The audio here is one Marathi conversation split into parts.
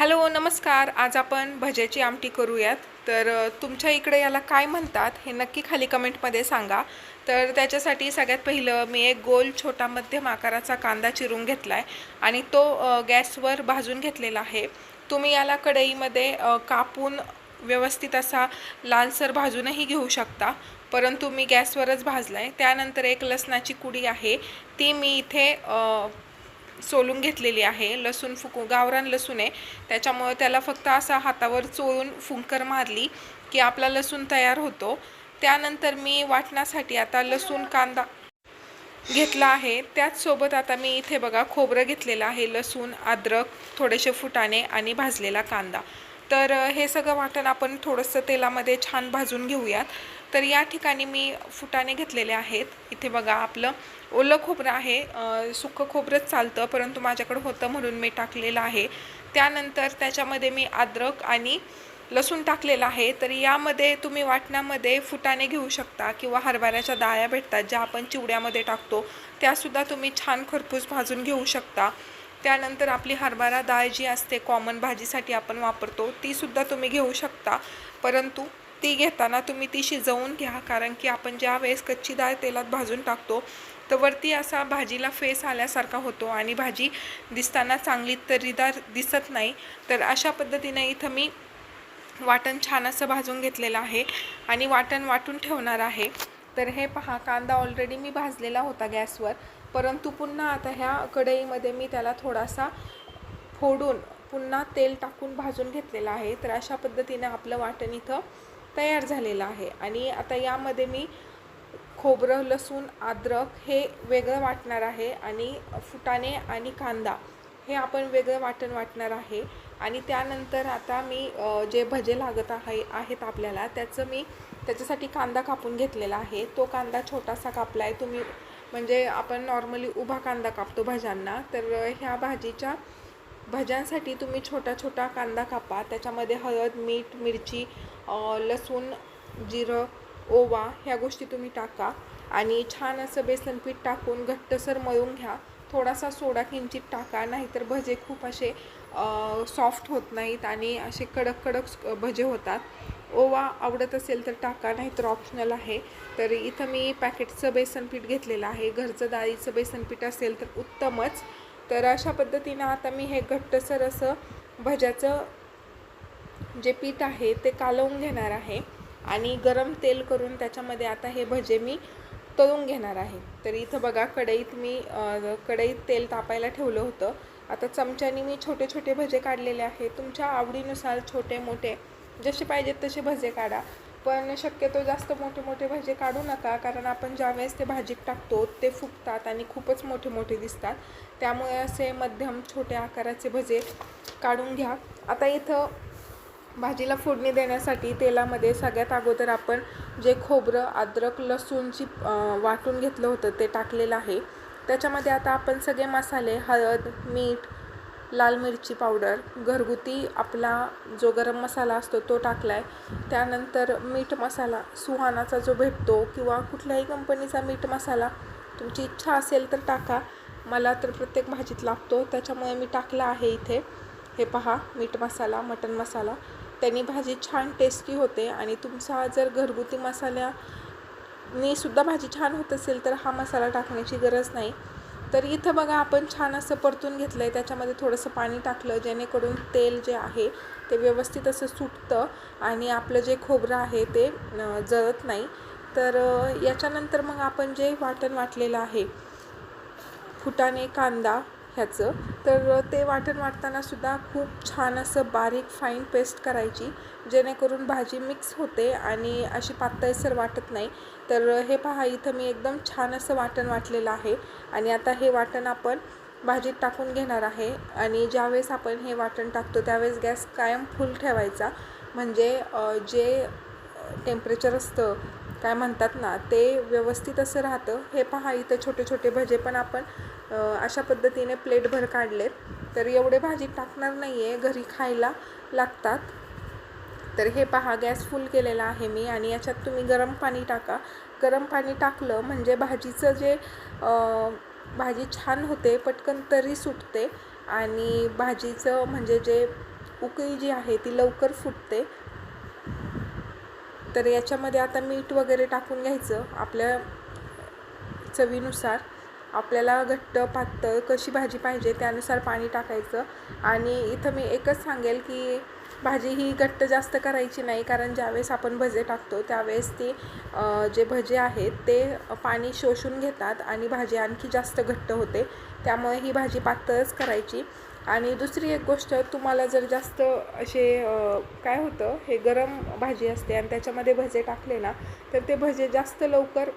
हॅलो नमस्कार. आज आपण भज्याची आमटी करूयात. तर तुमच्या इकडे याला काय म्हणतात हे नक्की खाली कमेंटमध्ये सांगा. तर त्याच्यासाठी सगळ्यात पहिलं मी एक गोल छोटा मध्यम आकाराचा कांदा चिरून घेतला आहे आणि तो गॅसवर भाजून घेतलेला आहे. तुम्ही याला कढईमध्ये कापून व्यवस्थित असा लालसर भाजूनही घेऊ शकता. परंतु मी गॅसवरच भाजला आहे त्यानंतर एक लसणाची कुडी आहे. ती मी इथे सोलून घेतलेली आहे. लसूण फुकू गावरान लसूण आहे. त्याच्यामुळं त्याला फक्त असा हातावर चोळून फुंकर मारली की आपला लसूण तयार होतो. त्यानंतर मी वाटण्यासाठी आता लसूण कांदा घेतला आहे. त्याचसोबत आता मी इथे बघा खोबरं घेतलेलं आहे लसूण अद्रक थोडेसे फुटाणे आणि भाजलेला कांदा. तर हे सगळं वाटण आपण थोडंसं तेलामध्ये छान भाजून घेऊयात. तर या ठिकाणी मी फुटाणे घेतलेले आहेत. इथे बघा आपलं ओलं खोबरं आहे. सुकं खोबरंच चालतं परंतु माझ्याकडं होतं म्हणून मी टाकलेलं आहे. त्यानंतर त्याच्यामध्ये मी अद्रक आणि लसूण टाकलेलं आहे. तर यामध्ये तुम्ही वाटणामध्ये फुटाणे घेऊ शकता किंवा हरभऱ्याच्या डाळ्या भेटतात ज्या आपण चिवड्यामध्ये टाकतो. त्यासुद्धा तुम्ही छान खरपूस भाजून घेऊ शकता. त्यानंतर आपली हरभरा डाळ जी असते कॉमन भाजीसाठी आपण वापरतो तीसुद्धा तुम्ही घेऊ शकता. परंतु ती घेताना तुम्ही ती शिजवून घ्या कारण की आपण ज्या वेळेस कच्ची डाळ तेलात भाजून टाकतो तर वरती असा भाजीला फेस आल्यासारखा होतो आणि भाजी दिसताना चांगली तरीदार दिसत नाही. तर अशा पद्धतीने इथं मी वाटण छान असं भाजून घेतलेलं आहे आणि वाटण वाटून ठेवणार आहे. तर हे पहा कांदा ऑलरेडी मी भाजलेला होता गॅसवर परंतु पुन्हा आता ह्या कढईमध्ये मी त्याला थोडासा फोडून पुन्हा तेल टाकून भाजून घेतलेलं आहे. तर अशा पद्धतीने आपलं वाटण इथं तयार झालेला आहे. आणि आता यामध्ये मी खोबरं लसूण अद्रक हे वेगळं वाटणार आहे आणि फुटाणे आणि कांदा हे आपण वेगळं वाटण वाटणार आहे. आणि त्यानंतर आता मी जे भजे लागत आहे आहेत आपल्याला त्याचं मी त्याच्यासाठी कांदा कापून घेतलेला आहे. तो कांदा छोटासा कापला आहे तुम्ही म्हणजे आपण नॉर्मली उभा कांदा कापतो भाज्यांना. तर ह्या भाजीच्या भाज्यांसाठी तुम्ही छोटा छोटा कांदा कापा. त्याच्यामध्ये हळद मीठ मिरची लसूण जिरं ओवा ह्या गोष्टी तुम्ही टाका. आणि छान असं बेसन पीठ टाकून घट्टसर मळून घ्या. थोडासा सोडा किंचित टाका नाहीतर भजे खूप असे सॉफ्ट होत नाहीत आणि असे कडक कडक भजे होतात. ओवा आवडत असेल तर टाका नाहीतर ऑप्शनल आहे. तर इथं मी पॅकेटचं बेसन पीठ घेतलेलं आहे. घरचं डाळीचं बेसन पीठ असेल तर उत्तमच. तर अशा पद्धतीनं आता मी हे घट्टसर असं भज्याचं जे पीठ आहे ते कालवून घेणार आहे. आणि गरम तेल करून त्याच्यामध्ये आता हे भजे मी तळून घेणार आहे. तर इथं बघा कढईत मी कढईत तेल तापायला ठेवलं होतं. आता चमच्याने मी छोटे छोटे भजे काढलेले आहे तुमच्या आवडीनुसार छोटे मोठे जसे पाहिजेत तसे भजे काढा. पण शक्यतो जास्त मोठे मोठे भजे काढू नका कारण आपण ज्यावेळेस ते भाजीत टाकतो ते फुगतात आणि खूपच मोठे मोठे दिसतात. त्यामुळे असे मध्यम छोटे आकाराचे भजे काढून घ्या. आता इथं भाजीला फोडणी देण्यासाठी तेलामध्ये सगळ्यात अगोदर आपण जे खोबरं अद्रक लसूणची वाटून घेतलं होतं ते टाकलेलं आहे. त्याच्यामध्ये आता आपण सगळे मसाले हळद मीठ लाल मिरची पावडर घरगुती आपला जो गरम मसाला असतो तो टाकला आहे त्यानंतर मीठ मसाला सुहानाचा जो भेटतो किंवा कुठल्याही कंपनीचा मीठ मसाला तुमची इच्छा असेल तर टाका. मला तर प्रत्येक भाजीत लागतो त्याच्यामुळे मी टाकला आहे इथे. हे पहा मीठ मसाला मटन मसाला. त्यांनी भाजी छान टेस्टी होते आणि तुमचा जर घरगुती मसाल्याने सुद्धा भाजी छान होत असेल तर हा मसाला टाकण्याची गरज नाही. तर इथं बघा आपण छान असं परतून घेतलं आहे त्याच्यामध्ये थोडंसं पाणी टाकलं जेणेकरून तेल जे आहे ते व्यवस्थित असं सुटतं आणि आपलं जे खोबरं आहे ते जळत नाही. तर याच्यानंतर मग आपण जे वाटण वाटलेलं आहे फुटाणे कांदा ह्याचं. तर ते वाटण वाटताना सुद्धा खूप छान असं बारीक फाईन पेस्ट करायची जेणेकरून भाजी मिक्स होते आणि अशी पातळसर वाटत नाही. तर हे पहा इथं मी एकदम छान असं वाटण वाटलेलं आहे. आणि आता हे वाटण आपण भाजीत टाकून घेणार आहे. आणि ज्यावेळेस आपण हे वाटण टाकतो त्यावेळेस गॅस कायम फुल ठेवायचा. म्हणजे जे टेम्परेचर असतं काय म्हणतात ना ते व्यवस्थित असं राहतं. हे पहा इथं छोटे छोटे भजे पण आपण अशा पद्धतीने प्लेटभर काढलेत. तर एवढे भाजी टाकणार नाही आहे घरी खायला लागतात. तर हे पहा गॅस फुल केलेला आहे मी आणि याच्यात तुम्ही गरम पाणी टाका. गरम पाणी टाकलं म्हणजे भाजीचं जे भाजी छान होते पटकन तरी सुटते आणि भाजीचं म्हणजे जे उकळी जी आहे ती लवकर फुटते. तर याच्यामध्ये आता मीठ वगैरे टाकून घ्यायचं. आपल्या चवीनुसार. आपल्याला घट्ट पातळ कशी भाजी पाहिजे त्यानुसार पाणी टाकायचं. आणि इथं मी एकच सांगेल की भाजी ही घट्ट जास्त करायची नाही कारण ज्यावेळेस आपण भजे टाकतो त्यावेळेस ती जे भजे आहेत ते पाणी शोषून घेतात आणि भाजी आणखी जास्त घट्ट होते. त्यामुळे ही भाजी पातळच करायची. आणि दुसरी एक गोष्ट तुम्हाला जर जास्त असे काय होतं हे गरम भाजी असते आणि त्याच्यामध्ये भजे टाकले ना तर ते भजे जास्त लवकर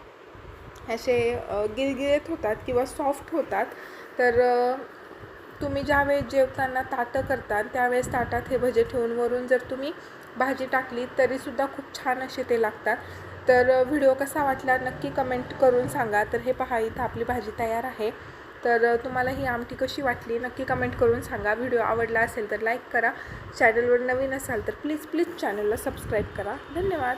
असे गिरगिरेत गिळगिळीत होतात किंवा सॉफ्ट होतात. तर तुम्ही ज्यावेळेस जेवताना ताटं करतात त्यावेळेस ताटात हे भजे ठेवून वरून जर तुम्ही भाजी टाकली तरीसुद्धा खूप छान असे ते लागतात. तर व्हिडिओ कसा वाटला नक्की कमेंट करून सांगा. तर हे पहा इथं आपली भाजी तयार आहे. तर तुम्हाला ही आमटी कशी वाटली नक्की कमेंट करून सांगा. व्हिडिओ आवडला असेल तर लाईक करा. चॅनलवर नवीन असाल तर प्लीज प्लीज चॅनलला सबस्क्राईब करा. धन्यवाद.